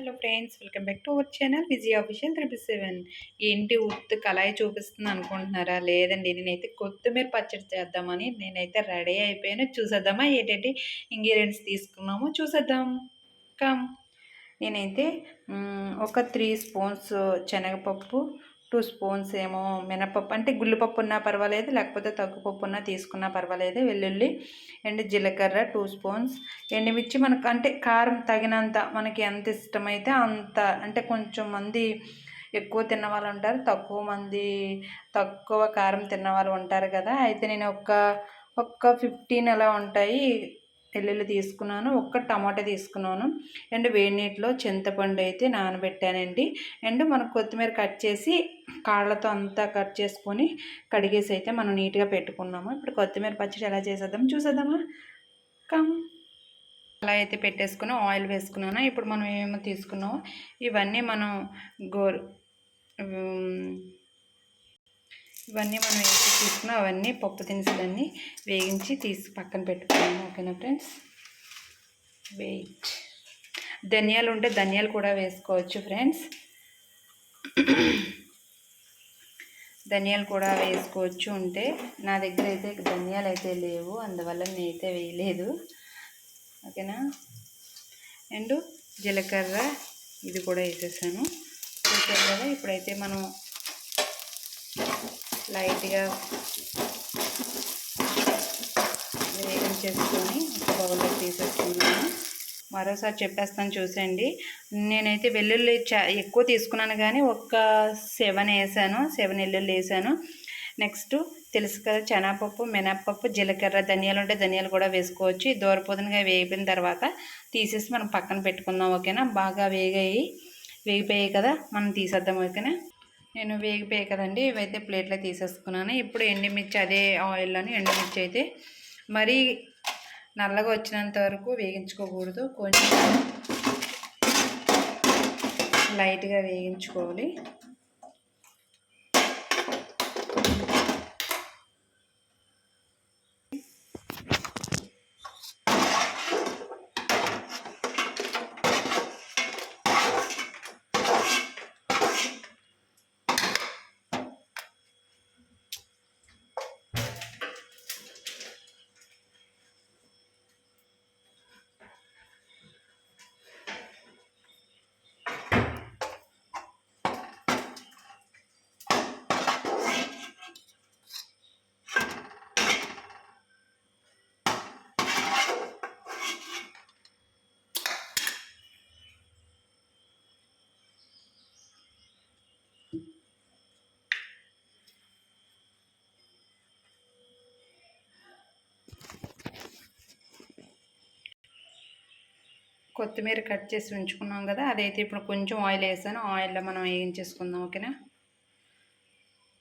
Hello friends welcome back to our channel. Vijay official triple seven. ఏంటి ఉత్తు కళాయి చూపిస్తుంది అనుకుంటున్నారా? లేదండి నేనైతే కొత్తిమీర పచ్చడి చేద్దామని నేనైతే రెడీ అయిపోయాను. చూసేద్దామా? ఏంటంటే ఇంగ్రీడియంట్స్ తీసుకున్నాము. చూసేద్దాం. కమ్. నేనైతే ఒక త్రీ స్పూన్స్ శనగపప్పు టూ స్పూన్స్ ఏమో మినపప్పు అంటే గుళ్ళుపప్పు ఉన్నా పర్వాలేదు లేకపోతే తగ్గుపప్పు ఉన్నా తీసుకున్నా పర్వాలేదు వెల్లుల్లి అండ్ జీలకర్ర టూ స్పూన్స్. ఎండుమిర్చి మనకు అంటే కారం తగినంత మనకి ఎంత ఇష్టమైతే అంత అంటే కొంచెం మంది ఎక్కువ తిన్న వాళ్ళు ఉంటారు తక్కువ మంది తక్కువ కారం తిన్న వాళ్ళు ఉంటారు కదా. అయితే నేను ఒక ఒక్క ఫిఫ్టీన్ అలా ఉంటాయి వెల్లుల్లి తీసుకున్నాను ఒక్క టమాటా తీసుకున్నాను అండ్ వేడి నీటిలో చింతపండు అయితే నానబెట్టానండి. అండ్ మనం కొత్తిమీర కట్ చేసి కాళ్ళతో అంతా కట్ చేసుకొని కడిగేసి అయితే మనం నీట్గా పెట్టుకున్నాము. ఇప్పుడు కొత్తిమీర పచ్చడి ఎలా చేసేద్దాం చూసేద్దామా? కమ్. అలా అయితే పెట్టేసుకుని ఆయిల్ వేసుకున్నాను. ఇప్పుడు మనం ఏమేమో తీసుకున్నామో ఇవన్నీ మనం గోరు ఇవన్నీ మనం వేసి తీసుకున్నాం అవన్నీ పప్పు దినుసులన్నీ వేగించి తీసి పక్కన పెట్టుకున్నాము. ఓకేనా ఫ్రెండ్స్? వెయిట్. ధనియాలు ఉంటే ధనియాలు కూడా వేసుకోవచ్చు ఫ్రెండ్స్. ధనియాలు కూడా వేసుకోవచ్చు ఉంటే. నా దగ్గర అయితే ధనియాలు అయితే లేవు అందువల్ల నేనైతే వేయలేదు. ఓకేనా? అండ్ జీలకర్ర ఇది కూడా వేసేసాను. చూసారు కదా ఇప్పుడైతే మనం లైట్గా వేగించేసుకొని ఒక బౌల్లో తీసేసుకున్నాను మరోసారి చెప్పేస్తాను చూసండి నేనైతే వెల్లుల్లి చా ఎక్కువ తీసుకున్నాను కానీ ఒక్క సెవెన్ వేసాను సెవెన్ వెల్లుల్లి వేసాను. నెక్స్ట్ తెలుసు కదా శనగపప్పు మినప్పప్పు జీలకర్ర ధనియాలు ఉంటే ధనియాలు కూడా వేసుకోవచ్చు. ఈ దూరపోతునిగా వేగిపోయిన తర్వాత తీసేసి మనం పక్కన పెట్టుకుందాం ఓకేనా? బాగా వేగాయి. వేగిపోయాయి కదా? మనం తీసేద్దాం ఓకేనా? నేను వేగిపోయాయి కదండి ఇవైతే ప్లేట్లో తీసేసుకున్నాను. ఇప్పుడు ఎండుమిర్చి అదే ఆయిల్లోని ఎండుమిర్చి అయితే మరీ నల్లగా వచ్చినంత వరకు వేగించుకోకూడదు. కొంచెం లైట్గా వేగించుకోవాలి. కొత్తిమీర కట్ చేసి ఉంచుకున్నాం కదా అదైతే ఇప్పుడు కొంచెం ఆయిల్ వేసాను. ఆయిల్లో మనం వేయించేసుకుందాం ఓకేనా?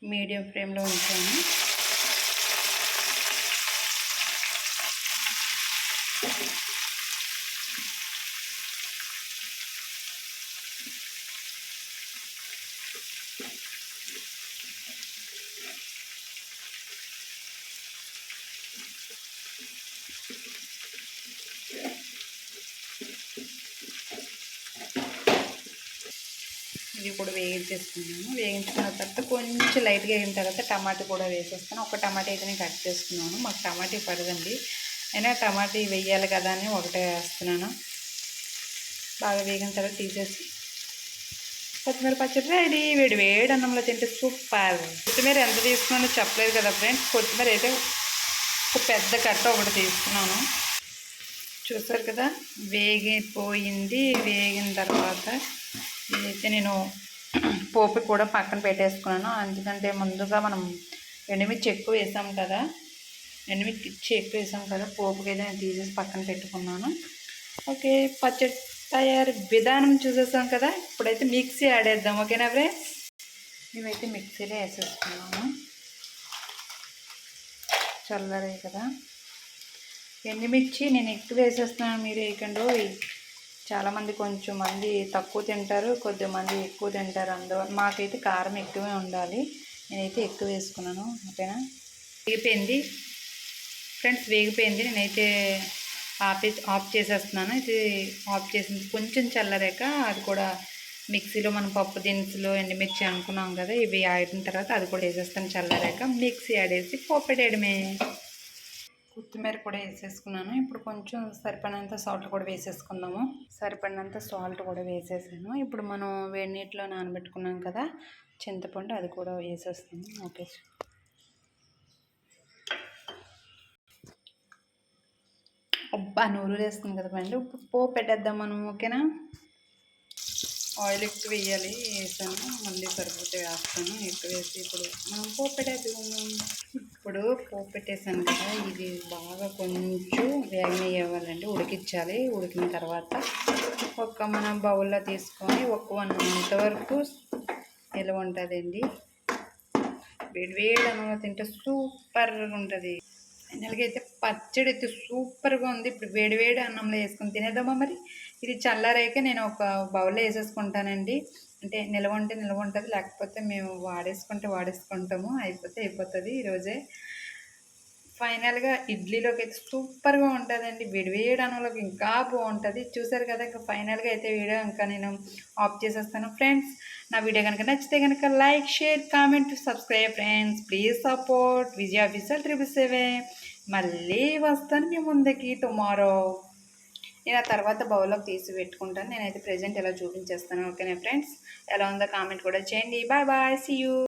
మీడియం ఫ్లేమ్లో ఉంచాను. ఇవి కూడా వేగించేసుకున్నాను వేయించుకున్న తర్వాత కొంచెం లైట్గా వేగిన తర్వాత టమాటా కూడా వేసేస్తాను. ఒక టమాటా అయితే నేను కట్ చేసుకున్నాను. మాకు టమాటా పడదండి. అయినా టమాటా వేయాలి కదా అని ఒకటే వేస్తున్నాను. బాగా వేగిన తర్వాత తీసేసి కొత్తిమీర పచ్చడి రెడీ. వేడి వేడి అన్నంలో తింటే సూపర్. కొత్తిమీర ఎంత తీసుకున్నానో చెప్పలేదు కదా ఫ్రెండ్స్. కొత్తిమీర అయితే ఒక పెద్ద కట్ట ఒకటి తీసుకున్నాను. చూసారు కదా? వేగిపోయింది. వేగిన తర్వాత ఇదైతే నేను పోపు కూడా పక్కన పెట్టేసుకున్నాను. ఎందుకంటే ముందుగా మనం ఎండుమిర్చి ఎక్కువ వేసాం కదా ఎండుమిర్చి ఎక్కువ వేసాం కదా పోపుకి అయితే నేను తీసేసి పక్కన పెట్టుకున్నాను. ఓకే పచ్చడి తయారు విధానం చూసేసాం కదా ఇప్పుడైతే మిక్సీ ఆడేద్దాం ఓకేనా ఫ్రెండ్స్? మేమైతే మిక్సీలో వేసేసుకున్నాము. చల్లరే కదా. ఎండుమిర్చి నేను ఎక్కువ వేసేస్తున్నాను మీరు వేయకండి. చాలామంది కొంచెం మంది తక్కువ తింటారు కొద్దిమంది ఎక్కువ తింటారు అందువల్ల మాకైతే కారం ఎక్కువే ఉండాలి. నేనైతే ఎక్కువ వేసుకున్నాను ఓకేనా? వేగిపోయింది. ఫ్రెండ్స్ వేగిపోయింది. నేనైతే ఆపే ఆఫ్ చేసేస్తున్నాను. ఇది ఆఫ్ చేసింది కొంచెం చల్లరాక అది కూడా మిక్సీలో మనం పప్పు దినుసులు ఎండుమిర్చి అనుకున్నాం కదా ఇవి ఆడిన తర్వాత అది కూడా వేసేస్తాను చల్లరాక. మిక్సీ ఆడేసి పోపెట్టేయడమే కొత్తిమీర కూడా వేసేసుకున్నాను. ఇప్పుడు కొంచెం సరిపడినంత సాల్ట్ కూడా వేసేసుకుందాము. సరిపడినంత సాల్ట్ కూడా వేసేసాను. ఇప్పుడు మనం వేడి నీటిలో నానబెట్టుకున్నాం కదా చింతపండు అది కూడా వేసేస్తాము ఓకే. అబ్బా నూరు వేస్తుంది కదా పండి ఇప్పుడు పోపు పెట్టేద్దాం మనం ఓకేనా? ఆయిల్ ఎక్కువ వేయాలి వేసాను. మళ్ళీ సరిపోతే వేస్తాను. ఎక్కువ వేసి ఇప్పుడు మనం పోపు పెట్టేద్దాము ఇప్పుడు పోపు పెట్టేసాను కదా ఇది బాగా కొంచెం వేగనివ్వాలండి ఉడికించాలి. ఉడికిన తర్వాత ఒక మనం బౌల్లో తీసుకొని ఒక వన్ మంత్ వరకు నిల్వ ఉంటుందండి. వేడి వేడి అన్నంలో తింటే సూపర్గా ఉంటుంది. ఫైనల్గా అయితే పచ్చడి అయితే సూపర్గా ఉంది. ఇప్పుడు వేడి వేడి అన్నంలో వేసుకొని తినేద్దామా మరి? ఇది చల్లారైతే నేను ఒక బౌల్లో వేసేసుకుంటానండి. అంటే నిల్వ ఉంటే నిల్వ ఉంటుంది లేకపోతే మేము వాడేసుకుంటే వాడేసుకుంటాము అయిపోతే అయిపోతుంది. ఈరోజే ఫైనల్గా ఇడ్లీలోకి అయితే సూపర్గా ఉంటుందండి. విడివేడి అన్నంలోకి ఇంకా బాగుంటుంది. చూసారు కదా ఇంకా ఫైనల్గా అయితే వీడియో ఇంకా నేను ఆఫ్ చేసేస్తాను. ఫ్రెండ్స్ నా వీడియో కనుక నచ్చితే కనుక like share comment subscribe friends. Please support. Vijaya officer triple seven. మళ్ళీ వస్తాను మీ ముందుకి టుమారో. నేను ఆ తర్వాత బౌల్లోకి తీసి పెట్టుకుంటాను. నేనైతే ప్రజెంట్ ఎలా చూపించేస్తాను ఓకేనా ఫ్రెండ్స్? ఎలా ఉందో కామెంట్ కూడా చేయండి. Bye bye see you.